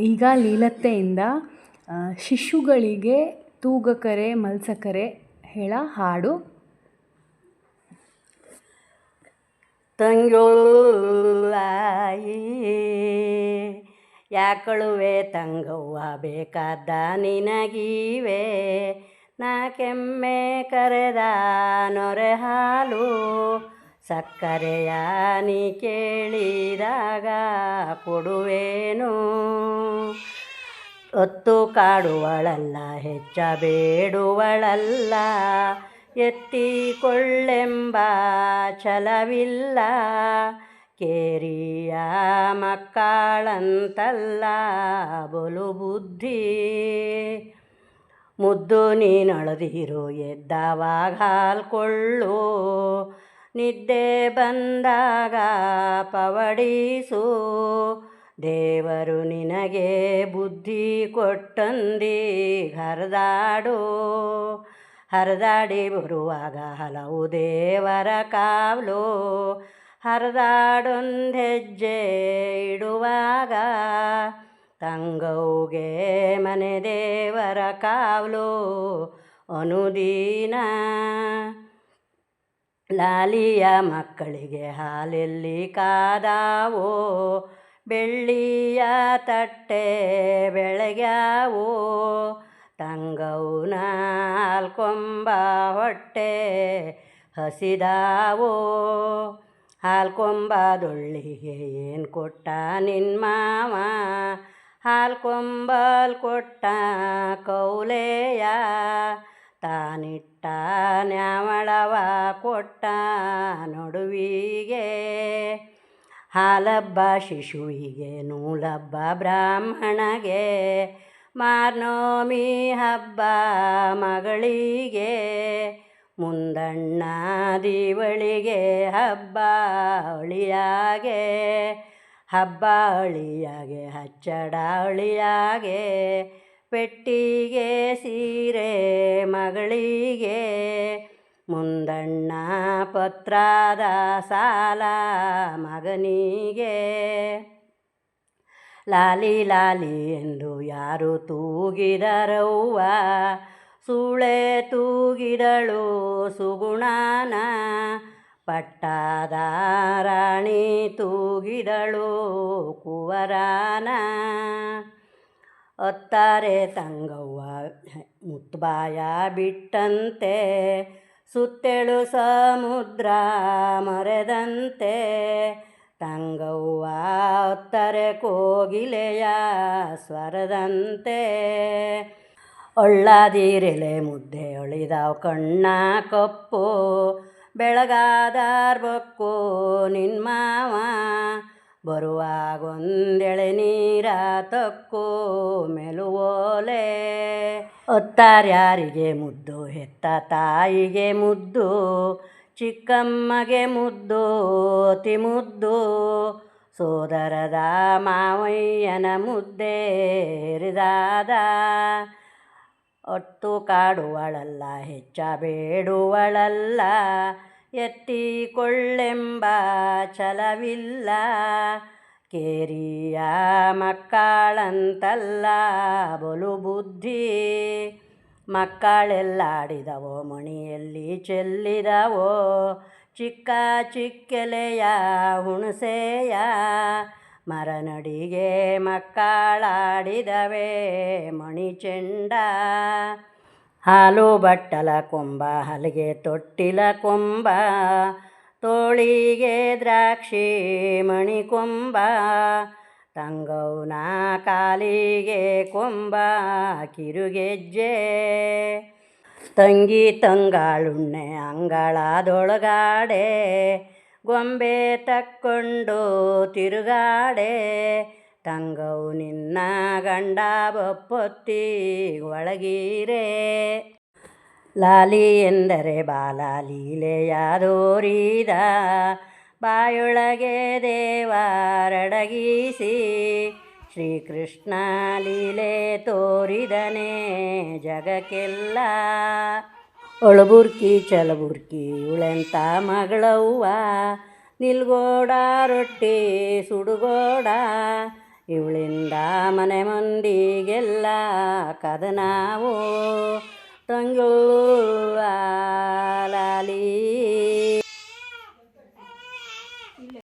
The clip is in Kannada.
ಈಗ ಲೀಲತ್ತೆಯಿಂದ ಶಿಶುಗಳಿಗೆ ತೂಗಕರೆ ಮಲ್ಸಕರೆ ಹೇಳ, ಹಾಡು. ತಂಗೊಳ್ಳಾಯಿ ಯಾಕಳುವೆ ತಂಗವ್ವ ಬೇಕಾದ ನಿನಗೀವೆ. ನಾ ಕೆಮ್ಮೆ ಕರೆದ ನೊರೆ ಹಾಲು ಸಕ್ಕರೆಯ ನೀ ಕೇಳಿದಾಗ ಕೊಡುವೇನು. ಒತ್ತು ಕಾಡುವಳಲ್ಲ, ಹೆಚ್ಚ ಬೇಡುವಳಲ್ಲ, ಎತ್ತಿಕೊಳ್ಳೆಂಬ ಛಲವಿಲ್ಲ. ಕೇರಿಯ ಮಕ್ಕಳಂತಲ್ಲ, ಬಲು ಬುದ್ಧಿ. ಮುದ್ದು ನೀನೊಳದಿರು ಎದ್ದವಾಗ ಹಾಲ್ಕೊಳ್ಳು. ನಿದ್ದೆ ಬಂದಾಗ ಪವಡಿಸು. ದೇವರು ನಿನಗೆ ಬುದ್ಧಿ ಕೊಟ್ಟಂದಿ, ಹರಿದಾಡು. ಹರಿದಾಡಿ ಬರುವಾಗ ಹಲವು ದೇವರ ಕಾವಲು. ಹರಿದಾಡೊಂದು ಹೆಜ್ಜೆ ಇಡುವಾಗ ತಂಗೌಗೆ ಮನೆ ದೇವರ ಕಾವಲು. ಅನುದೀನ ಲಾಲಿಯ ಮಕ್ಕಳಿಗೆ ಹಾಲೆಲ್ಲಿ ಕಾದಾವೋ? ಬೆಳ್ಳಿಯ ತಟ್ಟೆ ಬೆಳಗ್ಯಾವೋ? ತಂಗವು ಹಾಲ್ಕೊಂಬ ಹೊಟ್ಟೆ ಹಸಿದಾವೋ? ಹಾಲ್ಕೊಂಬದೊಳ್ಳಿಗೆ ಏನು ಕೊಟ್ಟ ನಿನ್ನ ಮಾವ? ಹಾಲ್ಕೊಂಬಲ್ ಕೊಟ್ಟ ಕೌಲೆಯ ತಾನಿಟ್ಟ ನ್ಯಾವಳವ ಕೊಟ್ಟ ನಡುವಿಗೆ. ಹಾಲಬ್ಬ ಶಿಶುವಿಗೆ, ನೂಲಬ್ಬ ಬ್ರಾಹ್ಮಣಗೆ. ಮಾರ್ನೋಮಿ ಹಬ್ಬ ಮಗಳಿಗೆ. ಮುಂದಣ್ಣ ದೀವಳಿಗೆ ಹಬ್ಬ ಅಳಿಯಾಗೆ. ಹಬ್ಬ ಅಳಿಯಾಗೆ, ಹಚ್ಚಡ ಅಳಿಯಾಗೆ. ಪೆಟ್ಟಿಗೆ ಸೀರೆ ಮಗಳಿಗೆ ಮುಂದಣ್ಣ ಪತ್ರದ ಸಾಲ ಮಗನಿಗೆ. ಲಾಲಿ ಲಾಲಿ ಎಂದು ಯಾರು ತೂಗಿದರವ್ವ? ಸೂಳೆ ತೂಗಿದಳು ಸುಗುಣನ. ಪಟ್ಟಾದ ರಾಣಿ ತೂಗಿದಳು ಕುವರಾನ. ಒತ್ತಾರೆ ತಂಗವ್ವ. ಮುತ್ಬಾಯ ಬಿಟ್ಟಂತೆ, ಸುತ್ತೆಳು ಸಮುದ್ರ ಮರೆದಂತೆ. ತಂಗವ್ವ ಒತ್ತರೆ ಕೋಗಿಲೆಯ ಸ್ವರದಂತೆ. ಒಳ್ಳಾದಿರೆಲೆ ಮುದ್ದೆ ಒಳಿದಾವ್ ಕಣ್ಣ ಕಪ್ಪು, ಬೆಳಗಾದಾರ್ ಬಕ್ಕು ನಿನ್ನ ಮಾವ. ಬರುವಾಗೊಂದೆಳೆ ನೀರ ತಕ್ಕೋ ಮೆಲುವೋಲೆ. ಒತ್ತಾರ್ಯಾರಿಗೆ ಮುದ್ದು, ಹೆತ್ತ ತಾಯಿಗೆ ಮುದ್ದು, ಚಿಕ್ಕಮ್ಮಗೆ ಮುದ್ದು ಅತಿ ಮುದ್ದು ಸೋದರದ ಮಾವಯ್ಯನ ಮುದ್ದೆ ಹೇರಿದಾದ ಒಟ್ಟು ಕಾಡುವಳಲ್ಲ, ಹೆಚ್ಚ ಬೇಡುವಳಲ್ಲ. ಎತ್ತಿಕೊಳ್ಳೆಂಬ ಛಲವಿಲ್ಲ. ಕೇರಿಯ ಮಕ್ಕಳಂತಲ್ಲ ಬಲು ಬುದ್ಧಿ. ಮಕ್ಕಳೆಲ್ಲಾಡಿದವೋ, ಮಣಿಯಲ್ಲಿ ಚೆಲ್ಲಿದವೋ, ಚಿಕ್ಕ ಚಿಕ್ಕೆಲೆಯ ಹುಣಸೆಯ. ಮರನಡಿಗೆ ಮಕ್ಕಳಾಡಿದವೇ, ಮಣಿ ಚೆಂಡ. ಹಾಲು ಬಟ್ಟಲ ಕೊಂಬ, ಹಲಗೆ ತೊಟ್ಟಿಲ ಕೊಂಬ, ತೋಳಿಗೆ ದ್ರಾಕ್ಷಿ ಮಣಿ ಕೊಂಬ, ತಂಗೌನ ಕಾಲಿಗೆ ಕೊಂಬ, ಕಿರುಗೆಜ್ಜೆ. ತಂಗಿ ತಂಗಾಳುಣ್ಣೆ ಅಂಗಳದೊಳಗಾಡೆ, ಗೊಂಬೆ ತಕ್ಕೊಂಡು ತಿರುಗಾಡೆ ತಂಗವು ನಿನ್ನ ಗಂಡ ಬೊಪ್ಪೊತ್ತಿ ಒಳಗೀರೆ. ಲಾಲಿ ಎಂದರೆ ಬಾಲ ಲೀಲೆಯಾದೋರಿದ ಬಾಯೊಳಗೆ ದೇವಾರಡಗೀಸಿ, ಶ್ರೀಕೃಷ್ಣ ಲೀಲೆ ತೋರಿದನೆ ಜಗಕ್ಕೆಲ್ಲ. ಒಳಬುರ್ಕಿ, ಚಲಬುರ್ಕಿ, ಉಳೆಂತ ಮಗಳವ್ವ, ನಿಲ್ಗೋಡ ರೊಟ್ಟಿ, ಸುಡುಗೋಡ. ಇವಳಿಂದ ಮನೆ ಮಂದಿಗೆಲ್ಲ ಕದನಾವು? ತಂಗುವ ಲಾಲಿ.